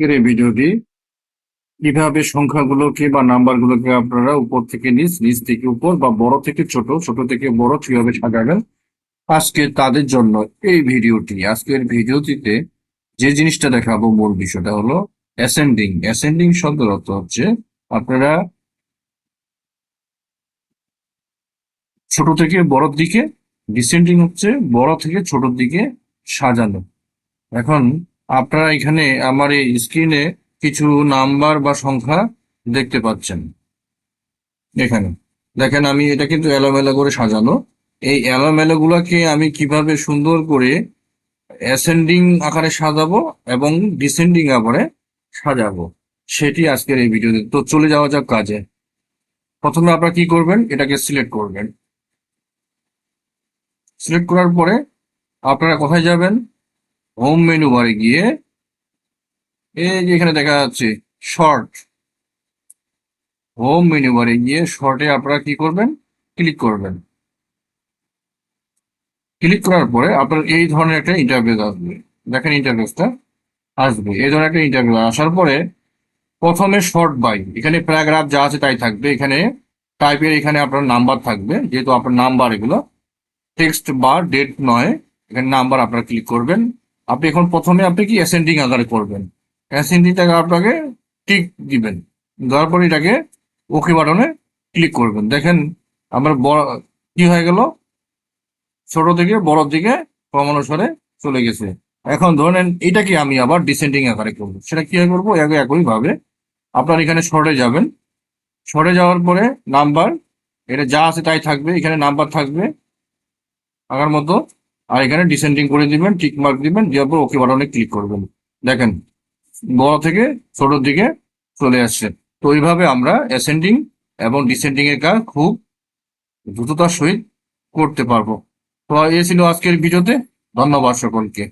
আজকের এই ভিডিওটি, কীভাবে সংখ্যাগুলোকে বা নাম্বারগুলোকে আপনারা উপর থেকে নিচ নিচ থেকে উপর বা বড় থেকে ছোট ছোট থেকে বড় কীভাবে সাজাবেন, আজকে তাদের জন্য এই ভিডিওটি, আজকের ভিডিওটিতে যে জিনিসটা দেখাবো মূল বিষয়টা হলো অ্যাসেন্ডিং অ্যাসেন্ডিং শব্দের অর্থ হচ্ছে আপনারা ছোট থেকে বড়র দিকে ডিসেন্ডিং হচ্ছে বড় থেকে ছোটর দিকে সাজানো। এখন আপনারা এখানে আমার এই স্ক্রিনে কিছু নাম্বার বা সংখ্যা দেখতে পাচ্ছেন। এখানে। দেখেন, আমি এটা কিন্তু এলোমেলো করে সাজানো। এই এলোমেলো গুলাকে আমি কীভাবে সুন্দর করে অ্যাসেন্ডিং আকারে সাজাবো এবং ডিসেন্ডিং আকারে সাজাবো, সেটি আজকের এই ভিডিওতে। তো চলে যাওয়া যাক কাজে। প্রথমে আপনারা কি করবেন? এটাকে সিলেক্ট করবেন। সিলেক্ট করার পরে আপনারা কোথায় যাবেন? হোম মেনু বারে গিয়ে, এই যে এখানে দেখা যাচ্ছে শর্ট হোম মেনু বারে গিয়ে শর্টে আপনারা কি করবেন? ক্লিক করবেন। ক্লিক করার পরে আপনার এই ধরনের একটা ইন্টারফেস আসবে। দেখেন ইন্টারফেসটা আসবে। এই ধরনের একটা ইন্টারভিউ আসার পরে প্রথমে শর্ট বাই এখানে প্যারাগ্রাফ যা আছে তাই থাকবে। এখানে টাইপের এখানে আপনার নাম্বার থাকবে। যেহেতু আপনার নাম্বার এগুলো টেক্সট বা ডেট নয়। এখানে নাম্বার আপনারা ক্লিক করবেন। আপনি এখন প্রথমে আপনি কি অ্যাসেন্ডিং আকারে করবেন। অ্যাসেন্ডিংটাকে আপনাকে টিক দিবেন। দেওয়ার পরে এটাকে ওকে বাটনে ক্লিক করবেন। দেখেন আমার বড় কি হয়ে গেল? ছোট থেকে বড় দিকে ক্রমানুসারে চলে গেছে। এখন ধরেন এটাকে আমি আবার ডিসেন্ডিং আকারে করব? সেটা কি করব? একই একই ভাবে আপনার এখানে শর্টে যাবেন। শর্টে যাওয়ার পরে নাম্বার এটা যা আছে তাই থাকবে। এখানে নাম্বার থাকবে। আগার মতো আর এখানে ডিসেন্ডিং করে দিবেন টিক মার্ক দিবেন, দেওয়ার পর ওকে বাটনে ক্লিক করবেন। দেখেন, বড় থেকে ছোটোর দিকে চলে আসছে। তো এইভাবে আমরা অ্যাসেন্ডিং এবং ডিসেন্ডিং এর কাজ খুব দ্রুততার সহিত করতে পারব। তো এ ছিল আজকের ভিডিওতে। ধন্যবাদ সকলকে।